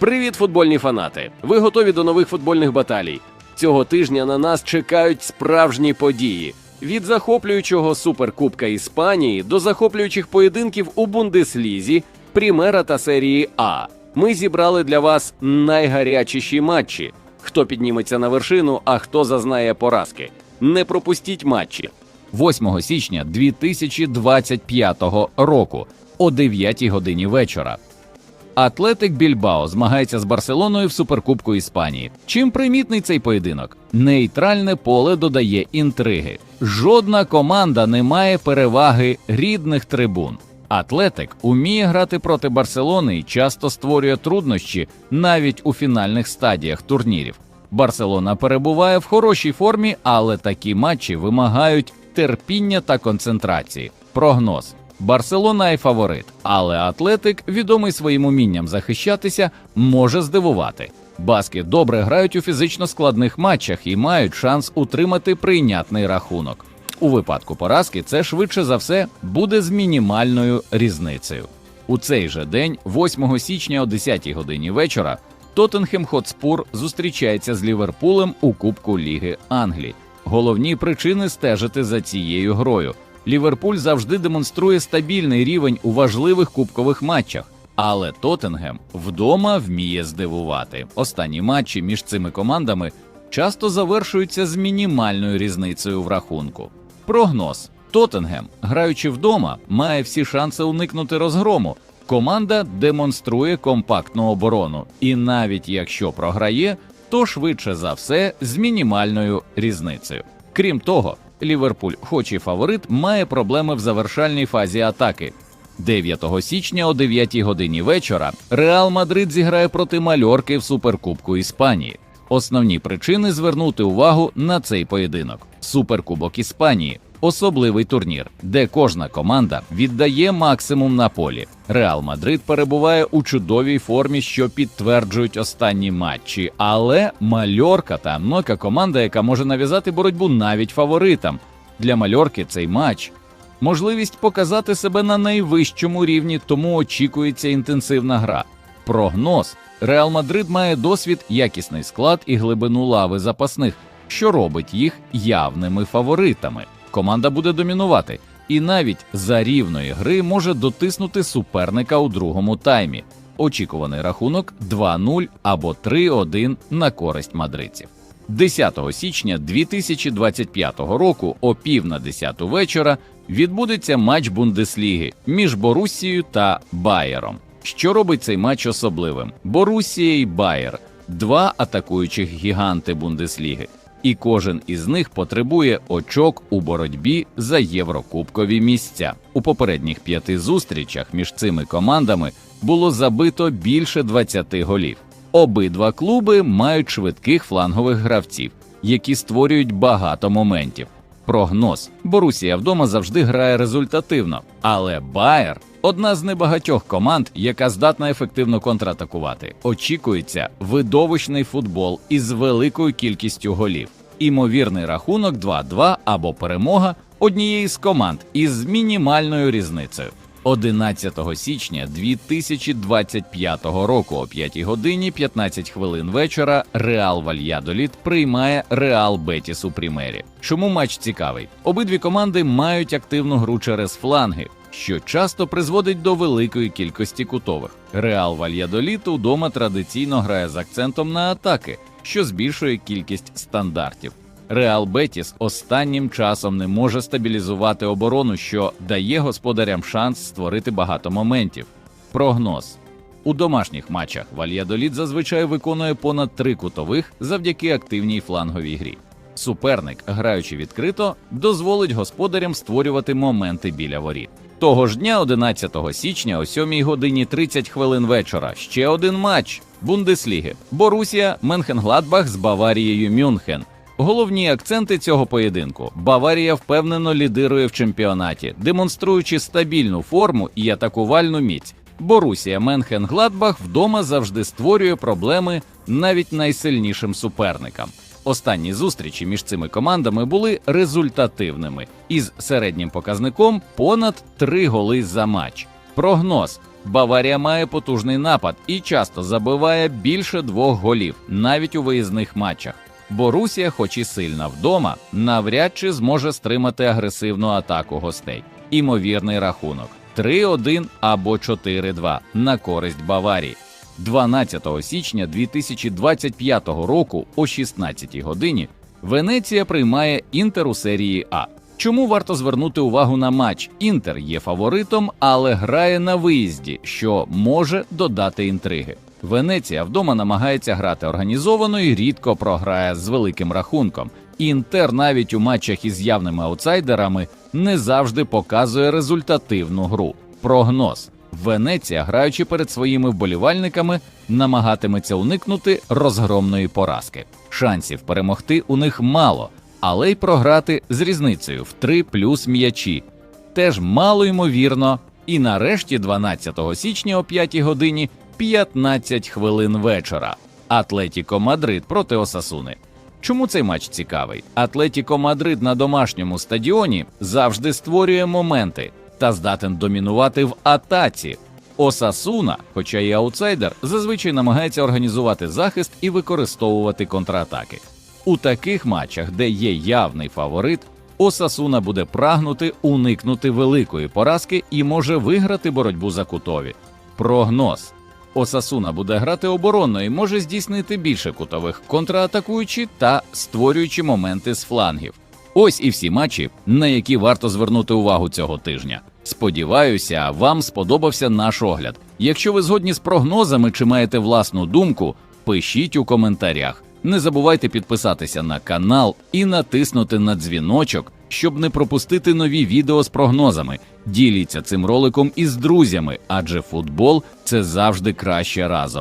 Привіт, футбольні фанати! Ви готові до нових футбольних баталій? Цього тижня на нас чекають справжні події. Від захоплюючого суперкубка Іспанії до захоплюючих поєдинків у Бундеслізі, Прімера та серії А. Ми зібрали для вас найгарячіші матчі. Хто підніметься на вершину, а хто зазнає поразки. Не пропустіть матчі. 8 січня 2025 року о 9 годині вечора. Атлетик Більбао змагається з Барселоною в суперкубку Іспанії. Чим примітний цей поєдинок? Нейтральне поле додає інтриги. Жодна команда не має переваги рідних трибун. Атлетик уміє грати проти Барселони і часто створює труднощі навіть у фінальних стадіях турнірів. Барселона перебуває в хорошій формі, але такі матчі вимагають терпіння та концентрації. Прогноз. Барселона і фаворит, але Атлетик, відомий своїм умінням захищатися, може здивувати. Баски добре грають у фізично складних матчах і мають шанс утримати прийнятний рахунок. У випадку поразки це швидше за все буде з мінімальною різницею. У цей же день, 8 січня о 10 годині вечора, Тоттенхем Хотспур зустрічається з Ліверпулем у Кубку Ліги Англії. Головні причини стежити за цією грою. Ліверпуль завжди демонструє стабільний рівень у важливих кубкових матчах, але Тоттенгем вдома вміє здивувати. Останні матчі між цими командами часто завершуються з мінімальною різницею в рахунку. Прогноз: Тоттенгем, граючи вдома, має всі шанси уникнути розгрому. Команда демонструє компактну оборону, і навіть якщо програє, то швидше за все з мінімальною різницею. Крім того, Ліверпуль, хоч і фаворит, має проблеми в завершальній фазі атаки. 9 січня о 9 годині вечора Реал Мадрид зіграє проти Мальорки в суперкубку Іспанії. Основні причини звернути увагу на цей поєдинок: Суперкубок Іспанії особливий турнір, де кожна команда віддає максимум на полі. Реал Мадрид перебуває у чудовій формі, що підтверджують останні матчі. Але Мальорка та Нока команда, яка може нав'язати боротьбу навіть фаворитам. Для Мальорки цей матч можливість показати себе на найвищому рівні, тому очікується інтенсивна гра. Прогноз: Реал Мадрид має досвід, якісний склад і глибину лави запасних, що робить їх явними фаворитами. Команда буде домінувати, і навіть за рівної гри може дотиснути суперника у другому таймі. Очікуваний рахунок 2-0 або 3-1 на користь мадридців. 10 січня 2025 року о пів на 10 вечора відбудеться матч Бундесліги між Боруссією та Байером. Що робить цей матч особливим? Боруссія і Байер два атакуючих гіганти Бундесліги, і кожен із них потребує очок у боротьбі за єврокубкові місця. У попередніх п'яти зустрічах між цими командами було забито більше 20 голів. Обидва клуби мають швидких флангових гравців, які створюють багато моментів. Прогноз: Борусія вдома завжди грає результативно, але Байер одна з небагатьох команд, яка здатна ефективно контратакувати. Очікується видовищний футбол із великою кількістю голів. Імовірний рахунок 2-2 або перемога однієї з команд із мінімальною різницею. 11 січня 2025 року о 5 годині 15 хвилин вечора Реал Вальядоліт приймає Реал Бетіс у Прімері. Чому матч цікавий? Обидві команди мають активну гру через фланги, що часто призводить до великої кількості кутових. Реал Вальядоліт удома традиційно грає з акцентом на атаки, що збільшує кількість стандартів. Реал Бетіс останнім часом не може стабілізувати оборону, що дає господарям шанс створити багато моментів. Прогноз у домашніх матчах Вальядоліт зазвичай виконує понад три кутових завдяки активній фланговій грі. Суперник, граючи відкрито, дозволить господарям створювати моменти біля воріт. Того ж дня, 11 січня, о 7 годині 30 хвилин вечора, ще один матч Бундесліги Борусія Менхенгладбах з Баварією Мюнхен. Головні акценти цього поєдинку: Баварія впевнено лідирує в чемпіонаті, демонструючи стабільну форму і атакувальну міць. Борусія Менхенгладбах вдома завжди створює проблеми навіть найсильнішим суперникам. Останні зустрічі між цими командами були результативними із середнім показником понад 3 голи за матч. Прогноз: Баварія має потужний напад і часто забиває більше двох голів, навіть у виїзних матчах. Борусія, хоч і сильна вдома, навряд чи зможе стримати агресивну атаку гостей. Імовірний рахунок 3-1 або 4-2 на користь Баварії. 12 січня 2025 року о 16 годині Венеція приймає Інтер у серії А. Чому варто звернути увагу на матч? Інтер є фаворитом, але грає на виїзді, що може додати інтриги. Венеція вдома намагається грати організовано і рідко програє з великим рахунком. Інтер навіть у матчах із явними аутсайдерами не завжди показує результативну гру. Прогноз. Венеція, граючи перед своїми вболівальниками, намагатиметься уникнути розгромної поразки. Шансів перемогти у них мало, але й програти з різницею в 3 плюс м'ячі. Теж мало ймовірно. І нарешті, 12 січня о 5 годині 15 хвилин вечора. Атлетіко Мадрид проти Осасуни. Чому цей матч цікавий? Атлетіко Мадрид на домашньому стадіоні завжди створює моменти та здатен домінувати в атаці. Осасуна, хоча і аутсайдер, зазвичай намагається організувати захист і використовувати контратаки. У таких матчах, де є явний фаворит, Осасуна буде прагнути уникнути великої поразки і може виграти боротьбу за кутові. Прогноз. Осасуна буде грати оборонно і може здійснити більше кутових, контратакуючи та створюючи моменти з флангів. Ось і всі матчі, на які варто звернути увагу цього тижня. Сподіваюся, вам сподобався наш огляд. Якщо ви згодні з прогнозами чи маєте власну думку, пишіть у коментарях. Не забувайте підписатися на канал і натиснути на дзвіночок, щоб не пропустити нові відео з прогнозами. Діліться цим роликом із друзями, адже футбол це завжди краще разом.